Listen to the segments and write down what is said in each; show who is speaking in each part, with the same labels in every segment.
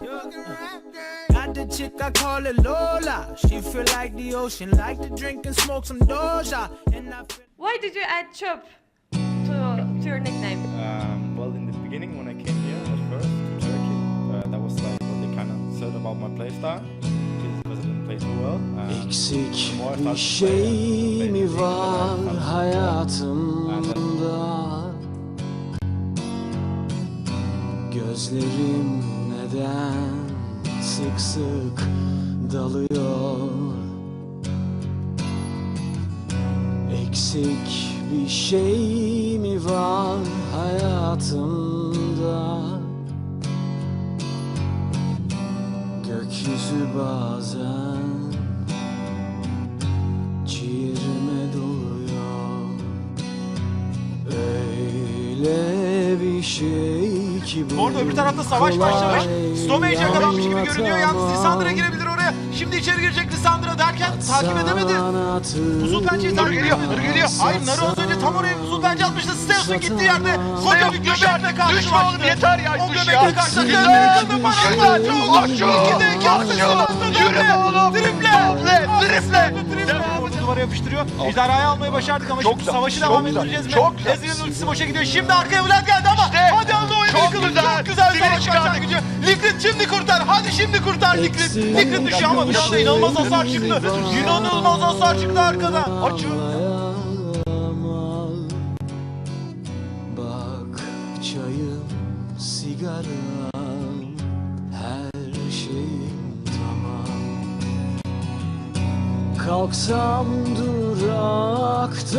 Speaker 1: Got the chick I call it Lola. She feel like the ocean, like to drink and smoke some Doja. And I feel
Speaker 2: Why did you add chop to, to your nickname?
Speaker 3: Um, well, in the beginning, when I came here at first to Turkey, uh, that was like what they kind of said about my playstyle, because I didn't play too well. Um,
Speaker 4: Eksik
Speaker 3: the more I
Speaker 4: bir
Speaker 3: started to play,
Speaker 4: şey mi var hayatımda? Gözlerim neden sık sık dalıyor? Eksik bir şey mi var hayatımda? Gökyüzü bazen ciğerime doluyor Öyle bir şey
Speaker 5: Orada öbür tarafta savaş başlamış. Stomage yakalanmış gibi görünüyor. Yalnız. Lisandra girebilir oraya. Şimdi içeri girecek Lisandra derken takip edemedi. Buzul pençeyi takip
Speaker 6: geliyor,
Speaker 5: ediyor.
Speaker 6: dur geliyor.
Speaker 5: Hayır Naru az önce tam oraya buzul pençe atmıştı. Steos'un gittiği yerde koca bir göbekle
Speaker 6: Düşme
Speaker 5: karşılaştı.
Speaker 6: oğlum yeter ya
Speaker 5: O göbekle
Speaker 6: ya.
Speaker 5: karşılaştı. Kadın bana çok. Sivas'ta
Speaker 6: Yürü
Speaker 5: dönme.
Speaker 6: oğlum.
Speaker 5: Triple.
Speaker 6: Triple.
Speaker 5: Yapıştırıyor. Ejderhayı almayı başardık ama
Speaker 6: Çok
Speaker 5: şimdi savaşı
Speaker 6: çok
Speaker 5: devam ettireceğiz mi?
Speaker 6: çok güzel.
Speaker 5: Ezreal'in ultisi boşa gidiyor. Şimdi arkaya Vlad geldi ama
Speaker 6: İşte.
Speaker 5: hadi aldı oyunu
Speaker 6: Çok
Speaker 5: yıkıldı.
Speaker 6: güzel.
Speaker 5: Çok güzel savaş
Speaker 6: çıkardık.
Speaker 5: başlangıcı. Liquid şimdi kurtar. Hadi şimdi kurtar.
Speaker 4: Eksik
Speaker 5: Liquid düşüyor ama
Speaker 4: bir
Speaker 5: Vlad'da
Speaker 4: şey
Speaker 5: inanılmaz hasar çıktı. İnanılmaz hasar çıktı arkadan.
Speaker 6: Açın.
Speaker 4: Bak çayım, sigaram, Kalksam duraktan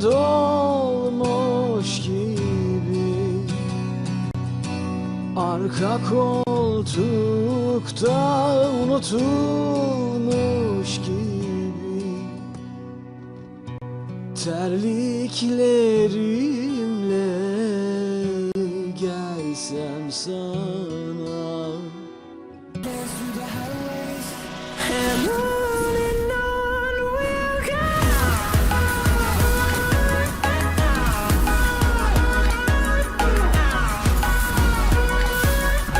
Speaker 4: dolmuş gibi. Arka koltukta unutulmuş gibi. Terliklerimle gelsem sana.
Speaker 1: And